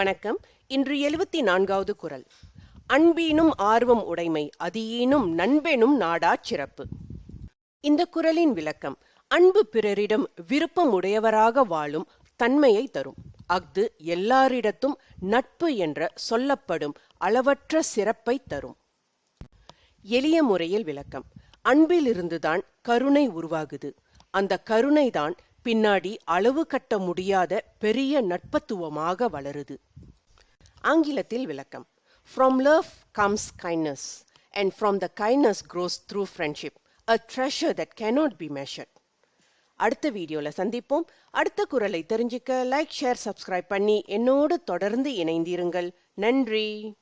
வணக்கம். இன்று எழுபத்தி நான்காவது குரல். அன்பீனும் ஆர்வம் உடைமை அதியீனும் நண்பெனும் நாடா சிறப்பு. இந்த குரலின் விளக்கம் அன்பு பிறரிடம் விருப்பம் உடையவராக வாழும் தன்மையை தரும். அஃது எல்லாரிடத்தும் நட்பு என்ற சொல்லப்படும் அளவற்ற சிறப்பை தரும். எளிய முறையில் விளக்கம் அன்பிலிருந்துதான் கருணை உருவாகுது. அந்த கருணைதான் பின்னாடி அளவு கட்ட முடியாத பெரிய நட்பத்துவமாக வளருது. ஆங்கிலத்தில் விளக்கம். From love comes kindness and from the kindness grows through friendship a treasure that cannot be measured அடுத்த வீடியோல சந்திப்போம். அடுத்த குரலை தெரிஞ்சுக்க லைக் ஷேர் சப்ஸ்கிரைப் பண்ணி என்னோடு தொடர்ந்து இணைந்திருங்கள். நன்றி.